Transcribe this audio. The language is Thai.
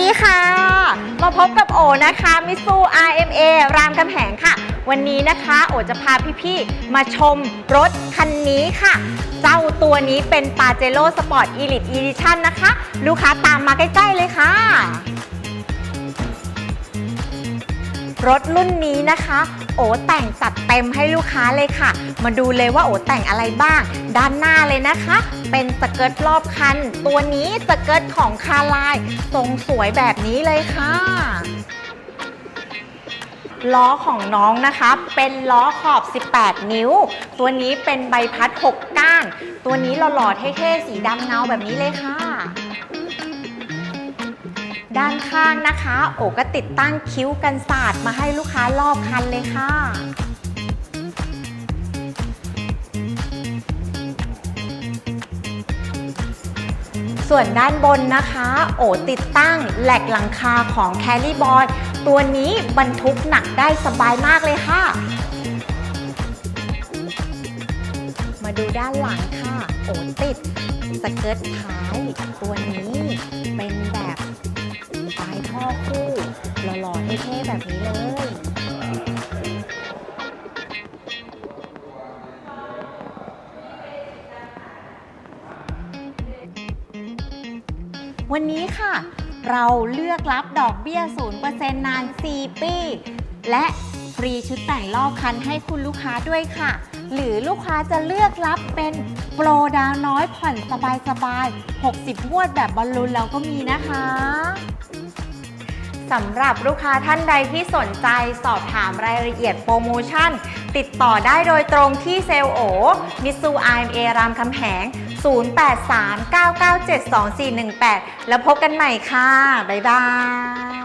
ดีค่ะ มาพบกับโอนะคะมิซู RMA รามคำแหงค่ะ วันนี้นะคะโอจะพาพี่ๆ มาชมรถคันนี้ค่ะ เจ้าตัวนี้เป็น p a j e r o Sport Elite Edition นะคะ ลูกค้าตามมาใกล้ๆเลยค่ะ รถรุ่นนี้นะคะ โอแต่งจัดเต็มให้ลูกค้าเลยค่ะ มาดูเลยว่าโอแต่งอะไรบ้าง ด้านหน้าเลยนะคะ เป็นสเกิร์ตรอบคัน ตัวนี้สเกิร์ตของคาลายทรงสวยแบบนี้เลยค่ะล้อของน้องนะคะ เป็นล้อขอบ 18 นิ้ว ตัวนี้เป็นใบพัด 6 ก้าน ตัวนี้หล่อๆเท่ๆ สีดำเงาแบบนี้เลยค่ะ ด้านข้างนะคะ โอก็ติดตั้งคิ้วกันศาสตร์มาให้ลูกค้ารอบคันเลยค่ะส่วนด้านบนนะคะ โอติดตั้งแหลกหลังคาของแคลรี่บอยตัวนี้บรรทุกหนักได้สบายมากเลยค่ะ มาดูด้านหลังค่ะ โอติดสเกิร์ตท้าย ตัวนี้เป็นแบบ เท่ๆแบบนี้เลย วันนี้ค่ะ เราเลือกรับดอกเบี้ย 0%นาน 4 ปี และฟรีชุดแต่งรอบคันให้คุณลูกค้าด้วยค่ะ หรือลูกค้าจะเลือกรับเป็นโปรดาวน้อยผ่อนสบายๆ60งวดแบบบอลลูนเราก็มีนะคะ สำหรับลูกค้าท่านใดที่สนใจสอบถามรายละเอียดโปรโมชั่น ติดต่อได้โดยตรงที่เซลล์โอมิซูไอเอรามคำแหง 0839972418 แล้วพบกันใหม่ค่ะ บ๊ายบาย